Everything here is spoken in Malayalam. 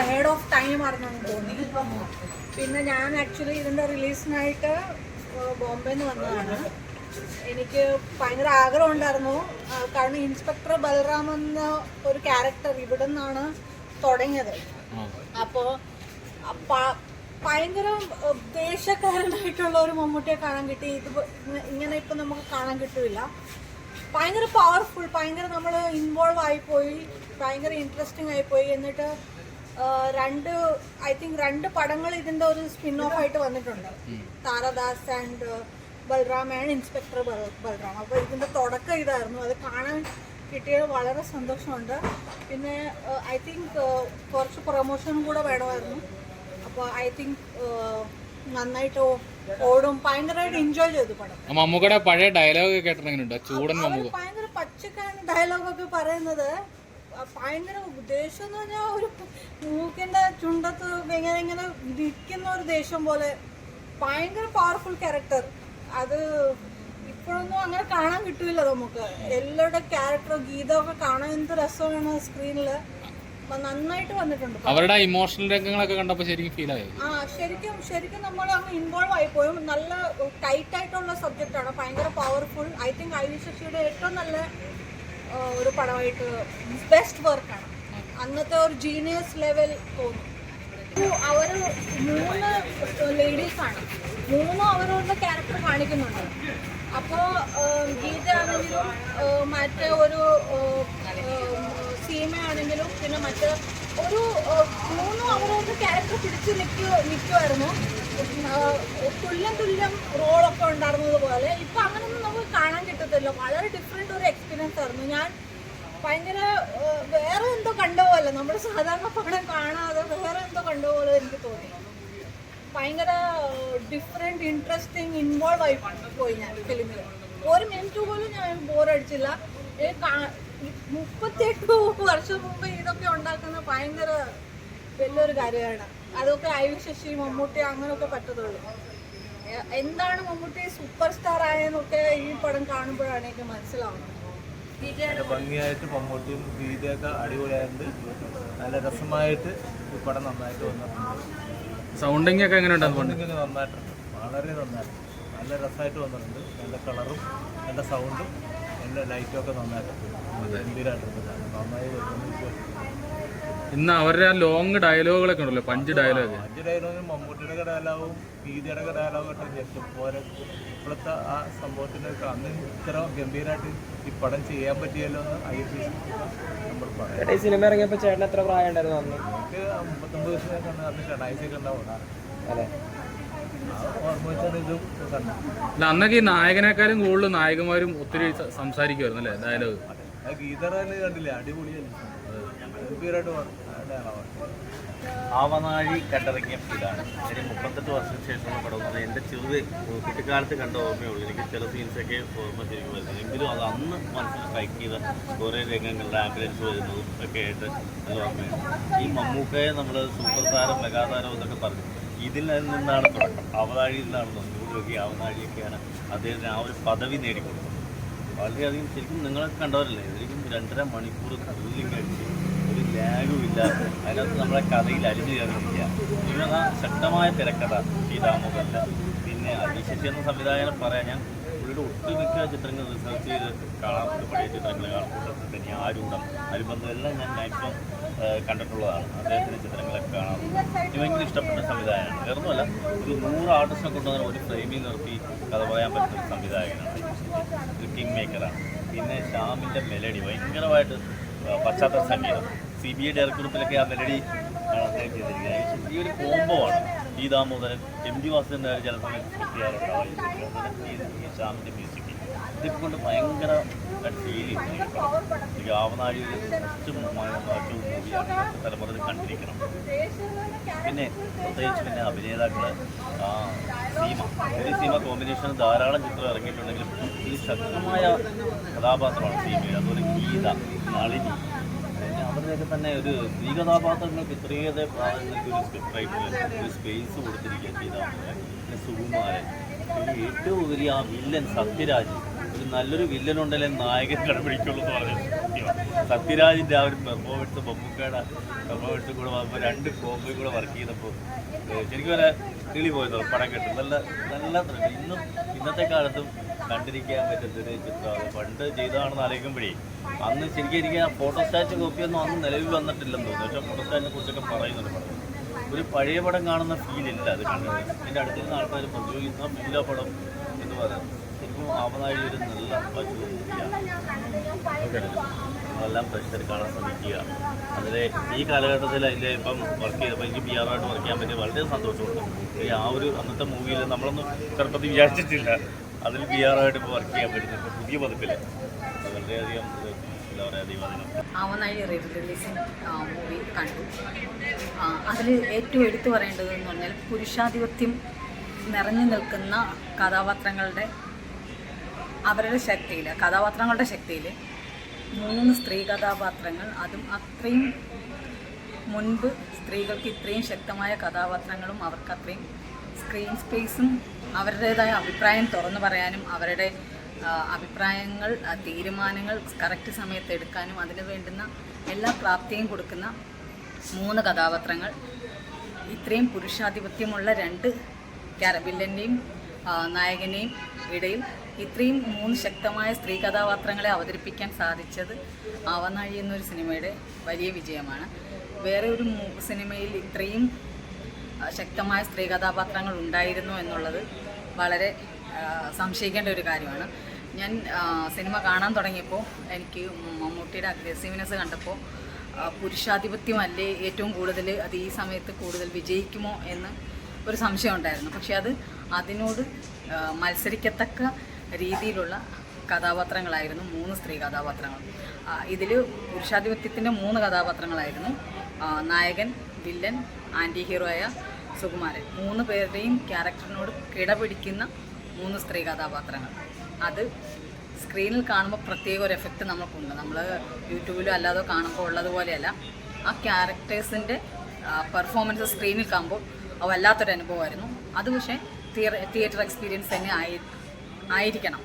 അഹേഡ് ഓഫ് ടൈം ആണെന്നാണ് തോന്നി പിന്നെ ഞാൻ ആക്ച്വലി ഇതിന്റെ റിലീസിനായിട്ട് ബോംബെന്ന് വന്നതാണ്. എനിക്ക് ഭയങ്കര ആഗ്രഹം ഉണ്ടായിരുന്നു. കാരണം ഇൻസ്പെക്ടർ ബൽറാം എന്ന ഒരു ക്യാരക്ടർ ഇവിടെ നിന്നാണ് തുടങ്ങിയത്. അപ്പോൾ ഭയങ്കര ദേശക്കാരനായിട്ടുള്ള ഒരു മമ്മൂട്ടിയെ കാണാൻ കിട്ടി. ഇത് ഇങ്ങനെ ഇപ്പം നമുക്ക് കാണാൻ കിട്ടില്ല. ഭയങ്കര പവർഫുൾ ഭയങ്കര നമ്മൾ ഇൻവോൾവ് ആയിപ്പോയി ഭയങ്കര ഇൻട്രസ്റ്റിംഗ് ആയിപ്പോയി. എന്നിട്ട് രണ്ട് ഐ തിങ്ക് രണ്ട് പടങ്ങൾ ഇതിന്റെ ഒരു സ്പിൻ ഓഫ് ആയിട്ട് വന്നിട്ടുണ്ട്. Tharadas and Balram and inspector Balram. അപ്പോൾ ഇതിന്റെ തുടക്കം ഇതായിരുന്നു. അത് കാണാൻ കിട്ടിയത് വളരെ സന്തോഷമുണ്ട്. പിന്നെ ഐ തിങ്ക് കുറച്ച് പ്രൊമോഷനും കൂടെ വേണമായിരുന്നു. അപ്പോൾ ഐ തിങ്ക് നന്നായിട്ട് ഓടും. ഭയങ്കരമായിട്ട് എൻജോയ് ചെയ്തു പടം. മമ്മൂടെ മമ്മൂക്കയുടെ പഴയ ഡയലോഗ് കേട്ടിട്ടുണ്ട് ചൂടൻ ഭയങ്കര പച്ചക്കാണ് ഡയലോഗൊക്കെ പറയുന്നത്. ഭയങ്കര ഉദ്ദേശം എന്ന് പറഞ്ഞാൽ ഒരു മൂക്കിന്റെ ചുണ്ടത്ത് ഇങ്ങനെ ഇങ്ങനെ നിൽക്കുന്ന ഒരു ദേഷ്യം പോലെ. ഭയങ്കര പവർഫുൾ ക്യാരക്ടർ അത് ഇപ്പോഴൊന്നും അങ്ങനെ കാണാൻ കിട്ടില്ല നമുക്ക്. എല്ലാവരുടെ ക്യാരക്ടർ ഗീതമൊക്കെ കാണാൻ എന്ത് രസമാണ് സ്ക്രീനിൽ നന്നായിട്ട് വന്നിട്ടുണ്ട്. അവരുടെ ഇമോഷണൽ രംഗങ്ങളൊക്കെ കണ്ടപ്പോൾ ശരിക്കും ഫീൽ ആയി? ആ ശരിക്കും ശരിക്കും നമ്മൾ അങ്ങ് ഇൻവോൾവ് ആയിപ്പോയും നല്ല ടൈറ്റ് ആയിട്ടുള്ള സബ്ജക്റ്റ് ആണ്. ഭയങ്കര പവർഫുൾ ഐ തിങ്ക് ശശിയുടെ ഏറ്റവും നല്ല ഒരു പടമായിട്ട് ബെസ്റ്റ് വർക്കാണ് അന്നത്തെ ഒരു ജീനിയസ് ലെവൽ തോന്നും. അവർ മൂന്ന് ലേഡീസാണ് മൂന്നും അവരവരുടെ ക്യാരക്ടർ കാണിക്കുന്നുണ്ട്. അപ്പോൾ ഗീത ആണെങ്കിലും മറ്റേ ഒരു സീമ ആണെങ്കിലും പിന്നെ മറ്റേ ഒരു മൂന്നും അവരവരുടെ ക്യാരക്ടർ പിടിച്ച് നിൽക്കുക നിൽക്കുമായിരുന്നു തുല്യം തുല്യം റോളൊക്കെ ഉണ്ടായിരുന്നത് പോലെ. ഇപ്പം അങ്ങനെയൊന്നും നമുക്ക് കാണാൻ കിട്ടത്തില്ല. വളരെ ഡിഫറെന്റ് ഒരു ആയിരുന്നു ഞാൻ ഭയങ്കര വേറെ എന്തോ കണ്ട പോലെ. നമ്മുടെ സാധാരണ പടം കാണാതെ വേറെ എന്തോ കണ്ട പോലെ എനിക്ക് തോന്നി. ഭയങ്കര ഡിഫറെന്റ് ഇൻട്രസ്റ്റിംഗ് ഇൻവോൾവ് ആയി പോയി ഞാൻ ഫിലിമിൽ ഒരു മിനിറ്റ് പോലും ഞാൻ ബോറടിച്ചില്ല മുപ്പത്തിയെട്ട് വർഷം മുമ്പ് ഇതൊക്കെ ഉണ്ടാക്കുന്ന ഭയങ്കര വലിയൊരു കാര്യമാണ്. അതൊക്കെ വി ശശി മമ്മൂട്ടി അങ്ങനെയൊക്കെ പറ്റത്തുള്ളൂ. എന്താണ് മമ്മൂട്ടി സൂപ്പർ സ്റ്റാർ ആയെന്നൊക്കെ ഈ പടം കാണുമ്പോഴാണ് എനിക്ക് മനസ്സിലാവുന്നത്. നല്ല ഭംഗിയായിട്ട് മമ്മൂട്ടിയും ഗീതയൊക്കെ അടിപൊളിയായിട്ട് നല്ല രസമായിട്ട് ഈ പടം നന്നായിട്ട് വന്നിട്ടുണ്ട്. സൗണ്ടിങ് ഒക്കെ എങ്ങനെ സൗണ്ടിങ് ഒക്കെ നന്നായിട്ടുണ്ട്. വളരെ നന്നായിട്ട് നല്ല രസമായിട്ട് വന്നിട്ടുണ്ട്. നല്ല കളറും നല്ല സൗണ്ടും നല്ല ലൈറ്റും ഒക്കെ നന്നായിട്ടുണ്ട്. ഗംഭീരമായിട്ടുണ്ട് നന്നായി വരുന്നു ഇന്ന് അവരുടെ ആ ലോങ് ഡയലോഗുകളൊക്കെ ഉണ്ടല്ലോ പഞ്ച് ഡയലോഗ് അഞ്ച് ഡയലോഗും മമ്മൂട്ടിയുടെ ഡയലോഗും ഗീതയുടെ ഡയലോഗും ഒക്കെ പോലെ ഇപ്പോഴത്തെ ആ സംഭവത്തിന്റെ ഒക്കെ അന്ന് ഇത്ര ഗംഭീരമായിട്ട് ഈ പടം ചെയ്യാൻ പറ്റിയല്ലോ എന്ന് ഐ എഫ് നമ്മൾ പറയാം. ഈ സിനിമ ഇറങ്ങിയപ്പോൾ ചേട്ടൻ എത്ര പ്രായം ഉണ്ടായിരുന്നു അന്ന്? എനിക്ക് അമ്പത്തൊമ്പത് വയസ്സൊക്കെ ഉണ്ട് അന്ന് ഷണായിസൊക്കെ ഉണ്ടാവും അതെ. അല്ല അന്നൊക്കെ ഈ നായകനേക്കാളും കൂടുതൽ നായകന്മാരും ഒത്തിരി സംസാരിക്കുമായിരുന്നു അല്ലേ ഡയലോഗ് ഗീതറാൽ കണ്ടില്ലേ ഡയലോഗാണ് ആവനാഴി കണ്ടിറങ്ങിയ ഇതാണ്. ശരി മുപ്പത്തെട്ട് വർഷത്തിന് ശേഷമുള്ള പടം. എന്റെ ചെറുത് കുട്ടിക്കാലത്ത് കണ്ട ഓർമ്മയുള്ളൂ. എനിക്ക് ചില സീൻസൊക്കെ ഓർമ്മ ശരിക്കും വരുന്നത്. എങ്കിലും അത് അന്ന് മനസ്സിൽ സ്ട്രൈക്ക് ചെയ്ത കുറേ രംഗങ്ങളുടെ ആംബുലൻസ് വരുന്നതും ഒക്കെ ആയിട്ട് നല്ല ഓർമ്മയാണ്. ഈ മമ്മൂക്കയെ നമ്മൾ സൂപ്പർ താരം മെഗാതാരം എന്നൊക്കെ പറഞ്ഞു. ഇതിൽ നിന്നാണ് തുടക്കം. അവതാഴിയിൽ നിന്നാണ് നൂറുകി അവതാഴിയൊക്കെയാണ് അദ്ദേഹത്തിന് ആ ഒരു പദവി നേടിക്കൊടുക്കുന്നത് വളരെയധികം ശരിക്കും നിങ്ങളൊക്കെ കണ്ടവരല്ലേ? ശരിക്കും രണ്ടര മണിക്കൂർ ത്രില്ലിംഗ് അടിച്ച് ഒരു ലാഗും ഇല്ല അതിനകത്ത് നമ്മളെ കഥയിൽ അലിഞ്ഞു ചേർന്നിരിക്കുക ഇവ ശക്തമായ തിരക്കഥ സീതാമുഖല്ല പിന്നെ അതിശശി എന്ന സംവിധായകനെ പറയാം. ഞാൻ പുള്ളിയുടെ ഒട്ടുമിക്ക ചിത്രങ്ങൾ റിസർച്ച് ചെയ്ത് കാണാറുണ്ട് പഴയ ചിത്രങ്ങൾ കാണും. കൂട്ടത്തിൽ തന്നെ ആരൂഢം അനുബന്ധം ഞാൻ മാക്സിമം കണ്ടിട്ടുള്ളതാണ്. അദ്ദേഹത്തിന്റെ ചിത്രങ്ങളൊക്കെ കാണാം. എനിക്ക് ഭയങ്കര ഇഷ്ടപ്പെട്ട സംവിധായകനാണ്. വേറൊന്നുമല്ല ഒരു നൂറ് ആർട്ടിസ്റ്റിനെ കൊണ്ടുവന്ന ഒരു ഫ്രെയിമിൽ നിർത്തി കഥ പറയാൻ പറ്റുന്ന സംവിധായകനാണ്. ഒരു കിങ് മേക്കറാണ് പിന്നെ ശ്യാമിന്റെ മെലഡി ഭയങ്കരമായിട്ട് പശ്ചാത്തല സംഗീതം. സി ബി ഐ ഡയറക്ടറത്തിലൊക്കെ ആ മെലഡി ഈ ഒരു കോംബോ ആണ് ഈ ദാമോദരൻ എം ഡി വാസുദേവന്റെ ചില സമയത്ത് മ്യൂസിക് ഇതൊക്കെ കൊണ്ട് ഭയങ്കര ഫീൽ ആവനാഴി ഒരു കണ്ടിരിക്കണം. പിന്നെ പ്രത്യേകിച്ച് പിന്നെ അഭിനേതാക്കൾ സീമ. ഒരു സീമ കോമ്പിനേഷൻ ധാരാളം ചിത്രം ഇറങ്ങിയിട്ടുണ്ടെങ്കിലും ഈ ശക്തമായ കഥാപാത്രമാണ് സീമയുടെ. അതുപോലെ ഗീത നളിനി പിന്നെ തന്നെ ഒരു സ്ത്രീ കഥാപാത്രങ്ങൾക്ക് ഇത്രയേറെ പ്രാധാന്യത്തിൽ ഒരു സ്ക്രിപ്റ്റ് റൈറ്റർ ഒരു സ്പേസ് കൊടുത്തിരിക്കുക പിന്നെ സുകുമാരൻ. പിന്നെ ഏറ്റവും ഉപരി ആ വില്ലൻ സത്യരാജ്. ഒരു നല്ലൊരു വില്ലനുണ്ടല്ലേ നായകൻ കടപിടിക്കുള്ളൂ എന്ന് പറഞ്ഞു സത്യരാജിന്റെ ആ ഒരു പെർഫോമൻസ് ബൊമ്മൂക്കയുടെ എടുത്ത് കൂടെ വന്നപ്പോൾ രണ്ട് കോമ്പയും കൂടെ വർക്ക് ചെയ്തപ്പോൾ ശരിക്കും വരെ കിളി പോയത് പടം കെട്ടും. നല്ല നല്ല ത്രില്ല്. ഇന്നും ഇന്നത്തെ കാലത്തും കണ്ടിരിക്കാൻ പറ്റുന്നൊരു ചിത്രമാണ് പണ്ട് ചെയ്തതാണെന്ന് ആലോചിക്കുമ്പോഴേ അന്ന് ശരിക്കും എനിക്ക് ഫോട്ടോസ്റ്റാറ്റ് കോപ്പിയൊന്നും അന്ന് നിലവിൽ വന്നിട്ടില്ലെന്ന് തോന്നുന്നു. പക്ഷേ ഫോട്ടോസ്റ്റാറ്റിനെ കുറിച്ചൊക്കെ പറയുന്നുണ്ട് പടം. ഒരു പഴയ പടം കാണുന്ന ഫീലില്ല അത് കണ്ടത് എന്റെ അടുത്തിരുന്ന ആൾക്കാർ പ്രതിയോഗിക്കുന്ന ഫീലാ പടം എന്ന് പറയുന്നത് ശരിക്കും ആവനാഴി ഒരു നല്ല എല്ലാം പ്രശ്നം കാണാൻ ശ്രമിക്കുക. അതിലെ ഈ കാലഘട്ടത്തിൽ അതിന്റെ ഇപ്പം വർക്ക് ചെയ്തപ്പോൾ എനിക്ക് പി ആറായിട്ട് വർക്ക് ചെയ്യാൻ പറ്റിയ വളരെ സന്തോഷമുണ്ട്. ഈ ആ ഒരു അന്നത്തെ മൂവിയിൽ നമ്മളൊന്നും ചെറുപ്പത്തിൽ വിചാരിച്ചിട്ടില്ല. അതിൽ പി ആറായിട്ട് ഇപ്പോൾ വർക്ക് ചെയ്യാൻ പറ്റുന്നു ഇപ്പോൾ പുതിയ പതിപ്പിൽ വളരെയധികം ആവനാഴി റിലീസിങ് മൂവി കണ്ടു. അതിൽ ഏറ്റവും എടുത്തു പറയേണ്ടത് എന്ന് പറഞ്ഞാൽ പുരുഷാധിപത്യം നിറഞ്ഞു നിൽക്കുന്ന കഥാപാത്രങ്ങളുടെ അവരുടെ ശക്തിയിൽ കഥാപാത്രങ്ങളുടെ ശക്തിയിൽ മൂന്ന് സ്ത്രീ കഥാപാത്രങ്ങൾ. അതും അത്രയും മുൻപ് സ്ത്രീകൾക്ക് ഇത്രയും ശക്തമായ കഥാപാത്രങ്ങളും അവർക്ക് അത്രയും സ്ക്രീൻ സ്പേസും അവരുടേതായ അഭിപ്രായം തുറന്നു പറയാനും അവരുടെ അഭിപ്രായങ്ങൾ തീരുമാനങ്ങൾ കറക്റ്റ് സമയത്ത് എടുക്കാനും അതിന് വേണ്ടുന്ന എല്ലാ പ്രാപ്തിയും കൊടുക്കുന്ന മൂന്ന് കഥാപാത്രങ്ങൾ. ഇത്രയും പുരുഷാധിപത്യമുള്ള രണ്ട് വില്ലന്റെയും നായകനെയും ഇടയിൽ ഇത്രയും മൂന്ന് ശക്തമായ സ്ത്രീ കഥാപാത്രങ്ങളെ അവതരിപ്പിക്കാൻ സാധിച്ചത് ആവനാഴി എന്നൊരു സിനിമയുടെ വലിയ വിജയമാണ്. വേറെ ഒരു സിനിമയിൽ ഇത്രയും ശക്തമായ സ്ത്രീ കഥാപാത്രങ്ങൾ ഉണ്ടായിരുന്നു എന്നുള്ളത് വളരെ സംശയിക്കേണ്ട ഒരു കാര്യമാണ്. ഞാൻ സിനിമ കാണാൻ തുടങ്ങിയപ്പോൾ എനിക്ക് മമ്മൂട്ടിയുടെ അഗ്രസീവ്നെസ് കണ്ടപ്പോൾ പുരുഷാധിപത്യമല്ലേ ഏറ്റവും കൂടുതൽ അത് ഈ സമയത്ത് കൂടുതൽ വിജയിക്കുമോ എന്ന് ഒരു സംശയം ഉണ്ടായിരുന്നു. പക്ഷേ അത് അതിനോട് മത്സരിക്കത്തക്ക രീതിയിലുള്ള കഥാപാത്രങ്ങളായിരുന്നു മൂന്ന് സ്ത്രീ കഥാപാത്രങ്ങൾ. ഇതിൽ പുരുഷാധിപത്യത്തിന്റെ മൂന്ന് കഥാപാത്രങ്ങളായിരുന്നു നായകൻ വില്ലൻ ആന്റി ഹീറോ ആയ സുകുമാരൻ. മൂന്ന് പേരുടെയും ക്യാരക്ടറിനോട് കിടപിടിക്കുന്ന മൂന്ന് സ്ത്രീ കഥാപാത്രങ്ങൾ. അത് സ്ക്രീനിൽ കാണുമ്പോൾ പ്രത്യേക ഒരു എഫക്റ്റ് നമുക്കുണ്ട് നമ്മൾ യൂട്യൂബിലും അല്ലാതെ കാണുമ്പോൾ ഉള്ളതുപോലെയല്ല ആ ക്യാരക്ടേഴ്സിന്റെ പെർഫോമൻസ് സ്ക്രീനിൽ കാണുമ്പോൾ അത് വല്ലാത്തൊരു അനുഭവമായിരുന്നു. അത് പക്ഷേ തിയേറ്റർ എക്സ്പീരിയൻസ് തന്നെ ആയി ആയിരിക്കണം.